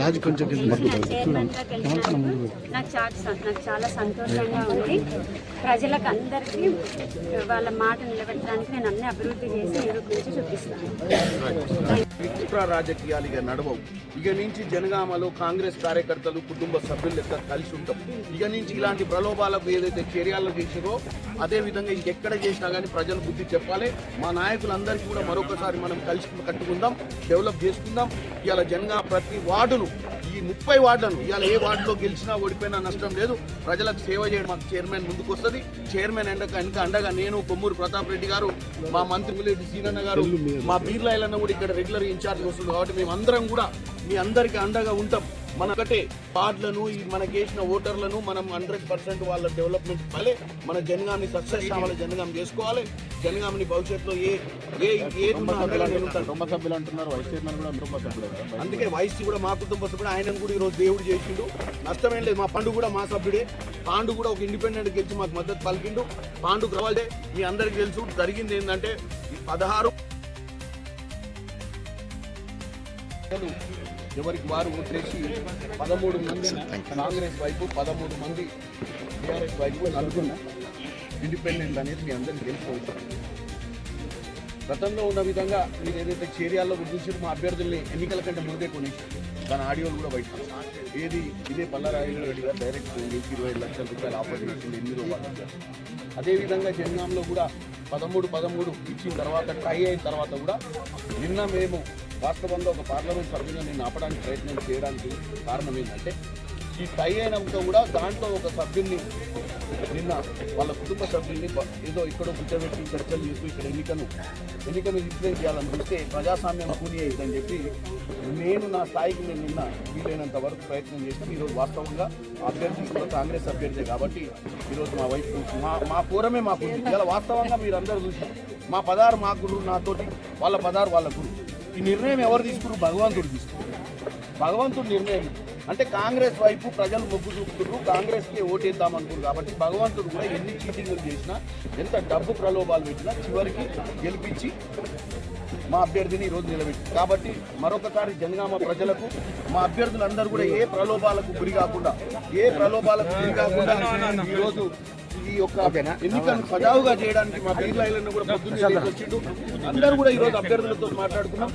రాజు కొంచెం నాకు చాలా నాకు చాలా సంతోషంగా ఉంది ప్రజలకు అందరికీ వాళ్ళ మాట నిలబెట్టడానికి నేను అన్ని అభివృద్ధి చేసి నిరూపించి చూపిస్తాను. కుట్ర రాజకీయాలు ఇక నడవవు ఇక నుంచి జనగామలో కాంగ్రెస్ కార్యకర్తలు కుటుంబ సభ్యులు లెక్క కలిసి ఉంటాం. ఇక నుంచి ఇలాంటి ప్రలోభాలకు ఏదైతే చర్యలు చేసారో అదే విధంగా ఎక్కడ చేసినా కానీ ప్రజలు బుద్ధి చెప్పాలి. మా నాయకులందరికీ కూడా మరొకసారి మనం కలిసి కట్టుకుందాం డెవలప్ చేసుకుందాం. ఇలా జనగా ప్రతి వార్డును ఈ ముప్పై వార్డులను ఇవాళ ఏ వార్డులో గెలిచినా ఓడిపోయినా నష్టం లేదు. ప్రజలకు సేవ చేయడం మాకు చైర్మన్ ముందుకు వస్తుంది. చైర్మన్ ఎండక వెనక అండగా నేను కొమ్మూరు ప్రతాప్ రెడ్డి గారు మా మంత్రి ముల్లెడ్డి సీనన్న గారు మా బీర్లాయలన్న కూడా ఇక్కడ రెగ్యులర్ ఇన్ఛార్జ్ వస్తుంది కాబట్టి మేము అందరం కూడా మీ అందరికీ అండగా ఉంటాం. మన ఒకటే ఈ మనకేసిన ఓటర్లను మనం హండ్రెడ్ పర్సెంట్ వాళ్ళ డెవలప్మెంట్ ఇవ్వాలి మన జనగాన్ని సక్సెస్ కావాలి జనగాం చేసుకోవాలి జనగాంని భవిష్యత్తులో ఏ ఏ ఉంటాను. కుటుంబ సభ్యులు అంటున్నారు వైస్ చైర్మన్ కూడా కుటుంబ సభ్యులు. అందుకే వయసు కూడా మా కుటుంబ సభ్యుడు ఆయన కూడా ఈరోజు దేవుడు చేసిండు నష్టమేం లేదు మా పండు కూడా మా సభ్యుడే పాండు కూడా ఒక ఇండిపెండెంట్ గెలిచి మాకు మద్దతు పలికిండు పాండు రావాలే మీ అందరికి తెలుసు జరిగింది ఏంటంటే ఈ పదహారు ఎవరికి వారు ఓట్లేసి పదమూడు మంది కాంగ్రెస్ వైపు పదమూడు మంది టీఆర్ఎస్ వైపు నలుగురు ఇండిపెండెంట్ అనేది మీ అందరికీ తెలిసిపోతుంది గతంలో ఉన్న విధంగా మీరు ఏదైతే చేరియాల్లో గుర్తించారు మా అభ్యర్థుల్ని ఎన్నికల కంటే ముందే కొని దాని ఆడియోలు కూడా బయట ఏది? ఇదే పల్లారాయుడు రెడ్డి గారు డైరెక్ట్ ఇరవై ఐదు లక్షల రూపాయలు ఆఫర్ చేసింది ఎనిమిది రూపాయలు అదేవిధంగా జనగాంలో కూడా పదమూడు పదమూడు ఇచ్చిన తర్వాత ట్రై అయిన తర్వాత కూడా నిన్న మేము వాస్తవంగా ఒక పార్లమెంట్ సభ్యులను నేను ఆపడానికి ప్రయత్నం చేయడానికి కారణం ఏంటంటే ఈ టై అయినంత కూడా దాంట్లో ఒక సభ్యుల్ని నిన్న వాళ్ళ కుటుంబ సభ్యుల్ని ఏదో ఇక్కడ కూర్చోబెట్టి చర్చలు చేస్తూ ఇక్కడ ఎన్నికను ఎన్నికను రిప్లేస్ చేయాలని చూస్తే ప్రజాస్వామ్యం కూని అయ్యిందని చెప్పి నేను నా స్థాయికి నేను నిన్న వీలైనంత వరకు ప్రయత్నం చేస్తాను ఈరోజు వాస్తవంగా అభ్యర్థి కూడా కాంగ్రెస్ అభ్యర్థి కాబట్టి ఈరోజు మా వైపు మా మా పూరమే మాకు ఇలా వాస్తవంగా మీరు అందరూ చూసారు మా పదారు మా గురువు నాతోటి వాళ్ళ పదారు వాళ్ళ గురువు. ఈ నిర్ణయం ఎవరు తీసుకున్నారు భగవంతుడు తీసుకున్నారు భగవంతుడి నిర్ణయం. అంటే కాంగ్రెస్ వైపు ప్రజలు మొగ్గు చూపుతున్నారు కాంగ్రెస్కి ఓటేద్దాం అనుకున్నారు కాబట్టి భగవంతుడు కూడా ఎన్ని చీటింగ్లు చేసినా ఎంత డబ్బు ప్రలోభాలు పెట్టినా చివరికి గెలిపించి మా అభ్యర్థిని ఈరోజు నిలబెట్టి కాబట్టి మరొకసారి జనగామ ప్రజలకు మా అభ్యర్థులందరూ కూడా ఏ ప్రలోభాలకు గురి కాకుండా ఏ ప్రలోభాలకు గురి కాకుండా ఈరోజు ఈ యొక్క ఎన్నికలను సజావుగా చేయడానికి మా బీర్లైలను కూడా పొద్దున్నే అందరూ కూడా ఈరోజు అభ్యర్థులతో మాట్లాడుకున్నాం.